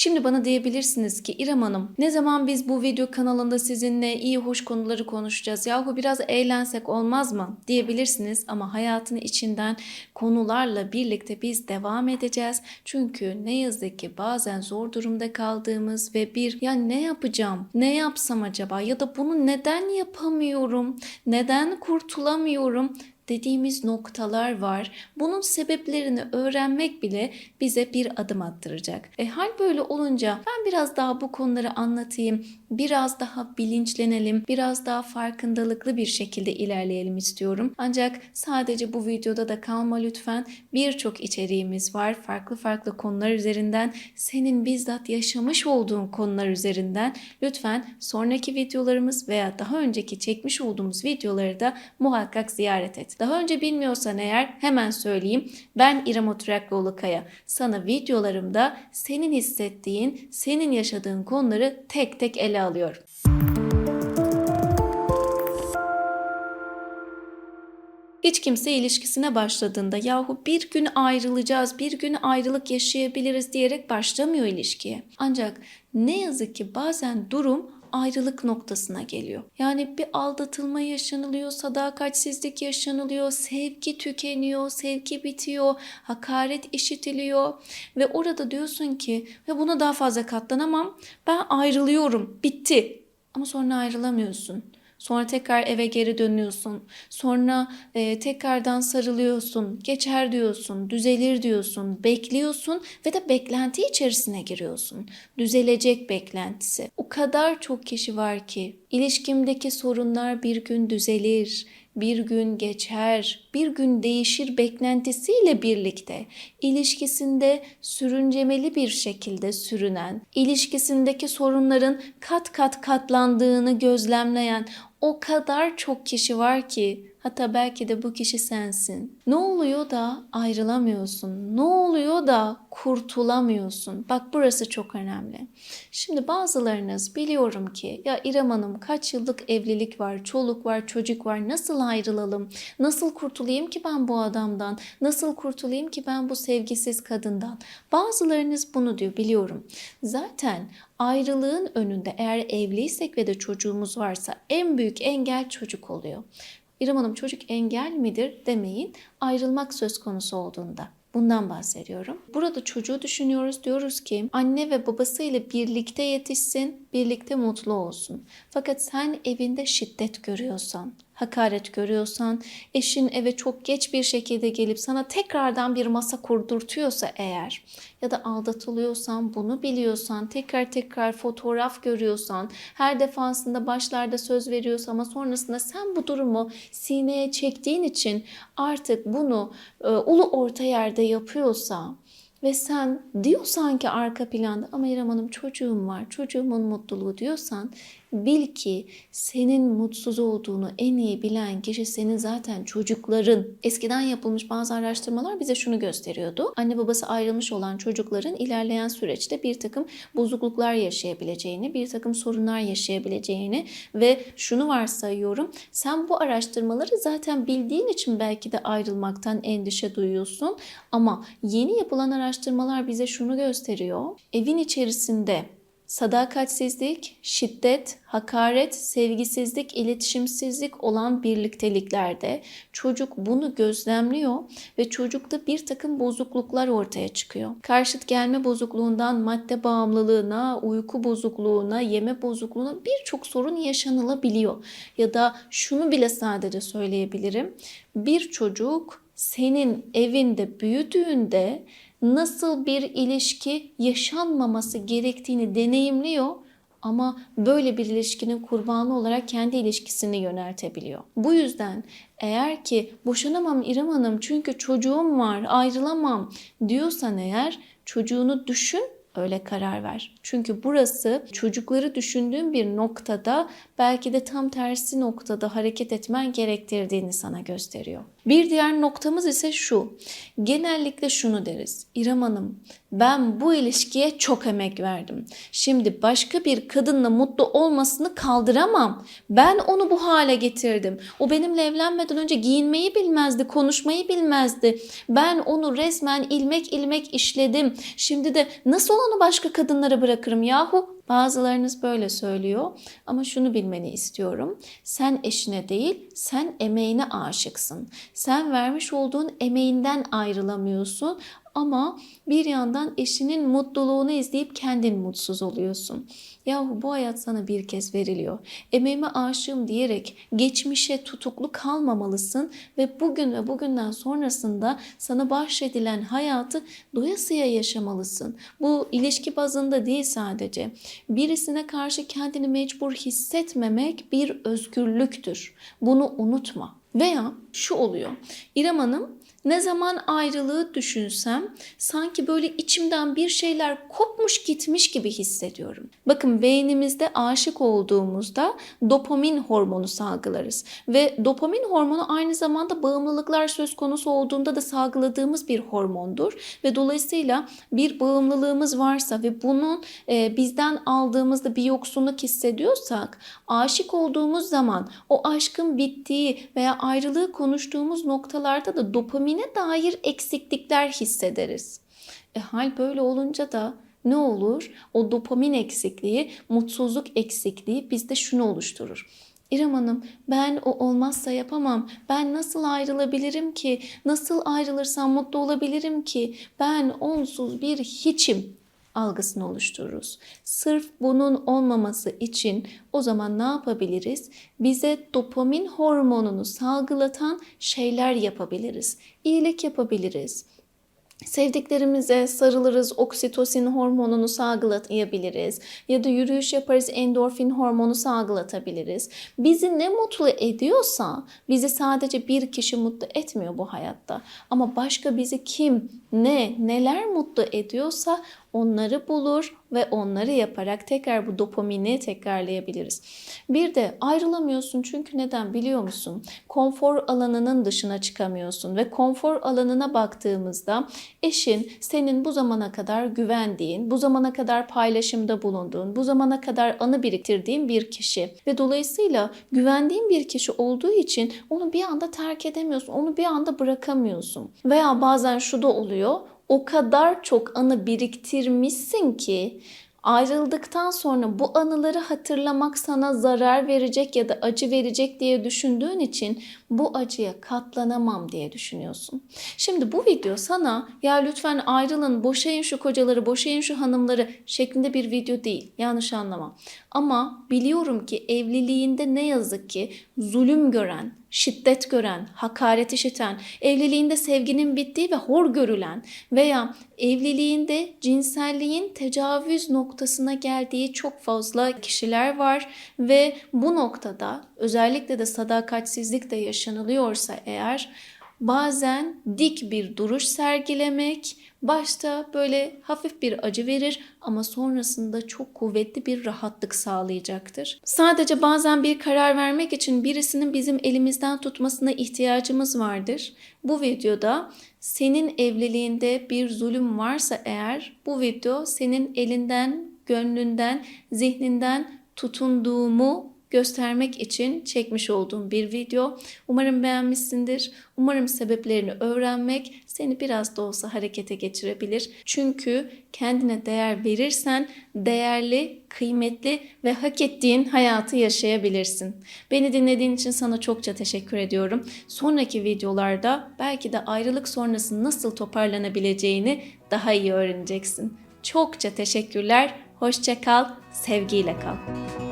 Şimdi bana diyebilirsiniz ki İrem Hanım ne zaman biz bu video kanalında sizinle iyi hoş konuları konuşacağız? Yahu biraz eğlensek olmaz mı? Diyebilirsiniz ama hayatın içinden konularla birlikte biz devam edeceğiz. Çünkü ne yazık ki bazen zor durumda kaldığımız ve bir ya ne yapacağım? Ne yapsam acaba? Ya da bunu neden yapamıyorum? Neden kurtulamıyorum dediğimiz noktalar var. Bunun sebeplerini öğrenmek bile bize bir adım attıracak. E hal böyle olunca ben biraz daha bu konuları anlatayım, biraz daha bilinçlenelim, biraz daha farkındalıklı bir şekilde ilerleyelim istiyorum. Ancak sadece bu videoda da kalma lütfen. Birçok içeriğimiz var. Farklı farklı konular üzerinden senin bizzat yaşamış olduğun konular üzerinden lütfen sonraki videolarımız veya daha önceki çekmiş olduğumuz videoları da muhakkak ziyaret et. Daha önce bilmiyorsan eğer hemen söyleyeyim. Ben İrem Oturaklıoğlu Kaya. Sana videolarımda senin hissettiğin, senin yaşadığın konuları tek tek ele alıyorum. Hiç kimse ilişkisine başladığında yahu bir gün ayrılacağız, bir gün ayrılık yaşayabiliriz diyerek başlamıyor ilişkiye. Ancak ne yazık ki bazen durum ayrılık noktasına geliyor. Yani bir aldatılma yaşanılıyor, sadakatsizlik yaşanılıyor, sevgi tükeniyor, sevgi bitiyor, hakaret işitiliyor ve orada diyorsun ki ve buna daha fazla katlanamam. Ben ayrılıyorum. Bitti. Ama sonra ayrılamıyorsun. Sonra tekrar eve geri dönüyorsun. Sonra e, tekrardan sarılıyorsun. Geçer diyorsun, düzelir diyorsun, bekliyorsun ve de beklenti içerisine giriyorsun. Düzelecek beklentisi. O kadar çok kişi var ki ilişkimdeki sorunlar bir gün düzelir, bir gün geçer, bir gün değişir beklentisiyle birlikte ilişkisinde sürüncemeli bir şekilde sürünen, ilişkisindeki sorunların kat kat katlandığını gözlemleyen o kadar çok kişi var ki hatta belki de bu kişi sensin. Ne oluyor da ayrılamıyorsun? Ne oluyor da kurtulamıyorsun? Bak burası çok önemli. Şimdi bazılarınız biliyorum ki ya İrem Hanım kaç yıllık evlilik var, çoluk var, çocuk var. Nasıl ayrılalım? Nasıl kurtulayım ki ben bu adamdan? Nasıl kurtulayım ki ben bu sevgisiz kadından? Bazılarınız bunu diyor biliyorum. Zaten ayrılığın önünde eğer evliysek ve de çocuğumuz varsa en büyük engel çocuk oluyor. İrem Hanım çocuk engel midir demeyin ayrılmak söz konusu olduğunda. Bundan bahsediyorum. Burada çocuğu düşünüyoruz. Diyoruz ki anne ve babasıyla birlikte yetişsin, birlikte mutlu olsun. Fakat sen evinde şiddet görüyorsan, hakaret görüyorsan, eşin eve çok geç bir şekilde gelip sana tekrardan bir masa kurdurtuyorsa eğer ya da aldatılıyorsan, bunu biliyorsan, tekrar tekrar fotoğraf görüyorsan, her defasında başlarda söz veriyorsa ama sonrasında sen bu durumu sineye çektiğin için artık bunu e, ulu orta yerde yapıyorsa ve sen diyorsan ki arka planda ama İrem Hanım çocuğum var, çocuğumun mutluluğu diyorsan bil ki senin mutsuz olduğunu en iyi bilen kişi senin zaten çocukların. Eskiden yapılmış bazı araştırmalar bize şunu gösteriyordu. Anne babası ayrılmış olan çocukların ilerleyen süreçte bir takım bozukluklar yaşayabileceğini, bir takım sorunlar yaşayabileceğini ve şunu varsayıyorum. Sen bu araştırmaları zaten bildiğin için belki de ayrılmaktan endişe duyuyorsun. Ama yeni yapılan araştırmalar bize şunu gösteriyor. Evin içerisinde sadakatsizlik, şiddet, hakaret, sevgisizlik, iletişimsizlik olan birlikteliklerde çocuk bunu gözlemliyor ve çocukta bir takım bozukluklar ortaya çıkıyor. Karşıt gelme bozukluğundan madde bağımlılığına, uyku bozukluğuna, yeme bozukluğuna birçok sorun yaşanılabiliyor. Ya da şunu bile sadece söyleyebilirim. Bir çocuk senin evinde büyüdüğünde nasıl bir ilişki yaşanmaması gerektiğini deneyimliyor ama böyle bir ilişkinin kurbanı olarak kendi ilişkisini yöneltebiliyor. Bu yüzden eğer ki boşanamam İrem Hanım çünkü çocuğum var ayrılamam diyorsan eğer çocuğunu düşün öyle karar ver. Çünkü burası çocukları düşündüğün bir noktada belki de tam tersi noktada hareket etmen gerektirdiğini sana gösteriyor. Bir diğer noktamız ise şu. Genellikle şunu deriz. İrem Hanım ben bu ilişkiye çok emek verdim. Şimdi başka bir kadınla mutlu olmasını kaldıramam. Ben onu bu hale getirdim. O benimle evlenmeden önce giyinmeyi bilmezdi, konuşmayı bilmezdi. Ben onu resmen ilmek ilmek işledim. Şimdi de nasıl onu başka kadınlara bırakırım yahu? Bazılarınız böyle söylüyor ama şunu bilmeni istiyorum. Sen eşine değil, sen emeğine aşıksın. Sen vermiş olduğun emeğinden ayrılamıyorsun ama bir yandan eşinin mutluluğunu izleyip kendin mutsuz oluyorsun. Yahu bu hayat sana bir kez veriliyor. Emeğime aşığım diyerek geçmişe tutuklu kalmamalısın ve bugün ve bugünden sonrasında sana bahşedilen hayatı doyasıya yaşamalısın. Bu ilişki bazında değil sadece. Birisine karşı kendini mecbur hissetmemek bir özgürlüktür. Bunu unutma. Veya şu oluyor. İrem Hanım ne zaman ayrılığı düşünsem sanki böyle içimden bir şeyler kopmuş gitmiş gibi hissediyorum. Bakın beynimizde aşık olduğumuzda dopamin hormonu salgılarız ve dopamin hormonu aynı zamanda bağımlılıklar söz konusu olduğunda da salgıladığımız bir hormondur ve dolayısıyla bir bağımlılığımız varsa ve bunun e, bizden aldığımızda bir yoksunluk hissediyorsak aşık olduğumuz zaman o aşkın bittiği veya ayrılığı konuştuğumuz noktalarda da dopamin dopamine dair eksiklikler hissederiz. E, hal böyle olunca da ne olur? O dopamin eksikliği, mutsuzluk eksikliği bizde şunu oluşturur. İrem Hanım ben o olmazsa yapamam. Ben nasıl ayrılabilirim ki? Nasıl ayrılırsam mutlu olabilirim ki? Ben onsuz bir hiçim algısını oluştururuz. Sırf bunun olmaması için o zaman ne yapabiliriz? Bize dopamin hormonunu salgılatan şeyler yapabiliriz. İyilik yapabiliriz. Sevdiklerimize sarılırız, oksitosin hormonunu salgılatabiliriz ya da yürüyüş yaparız, endorfin hormonu salgılatabiliriz. Bizi ne mutlu ediyorsa bizi sadece bir kişi mutlu etmiyor bu hayatta. Ama başka bizi kim, ne, neler mutlu ediyorsa onları bulur ve onları yaparak tekrar bu dopamini tekrarlayabiliriz. Bir de ayrılamıyorsun çünkü neden biliyor musun? Konfor alanının dışına çıkamıyorsun ve konfor alanına baktığımızda eşin senin bu zamana kadar güvendiğin, bu zamana kadar paylaşımda bulunduğun, bu zamana kadar anı biriktirdiğin bir kişi ve dolayısıyla güvendiğin bir kişi olduğu için onu bir anda terk edemiyorsun, onu bir anda bırakamıyorsun. Veya bazen şu da oluyor o kadar çok anı biriktirmişsin ki ayrıldıktan sonra bu anıları hatırlamak sana zarar verecek ya da acı verecek diye düşündüğün için bu acıya katlanamam diye düşünüyorsun. Şimdi bu video sana ya lütfen ayrılın, boşayın şu kocaları, boşayın şu hanımları şeklinde bir video değil. Yanlış anlama. Ama biliyorum ki evliliğinde ne yazık ki zulüm gören, şiddet gören, hakaret işiten, evliliğinde sevginin bittiği ve hor görülen veya evliliğinde cinselliğin tecavüz noktasına geldiği çok fazla kişiler var ve bu noktada özellikle de sadakatsizlik de yaşanılıyorsa eğer bazen dik bir duruş sergilemek başta böyle hafif bir acı verir ama sonrasında çok kuvvetli bir rahatlık sağlayacaktır. Sadece bazen bir karar vermek için birisinin bizim elimizden tutmasına ihtiyacımız vardır. Bu videoda senin evliliğinde bir zulüm varsa eğer bu video senin elinden, gönlünden, zihninden tutunduğumu göstermek için çekmiş olduğum bir video. Umarım beğenmişsindir. Umarım sebeplerini öğrenmek seni biraz da olsa harekete geçirebilir. Çünkü kendine değer verirsen değerli, kıymetli ve hak ettiğin hayatı yaşayabilirsin. Beni dinlediğin için sana çokça teşekkür ediyorum. Sonraki videolarda belki de ayrılık sonrası nasıl toparlanabileceğini daha iyi öğreneceksin. Çokça teşekkürler. Hoşça kal, sevgiyle kal.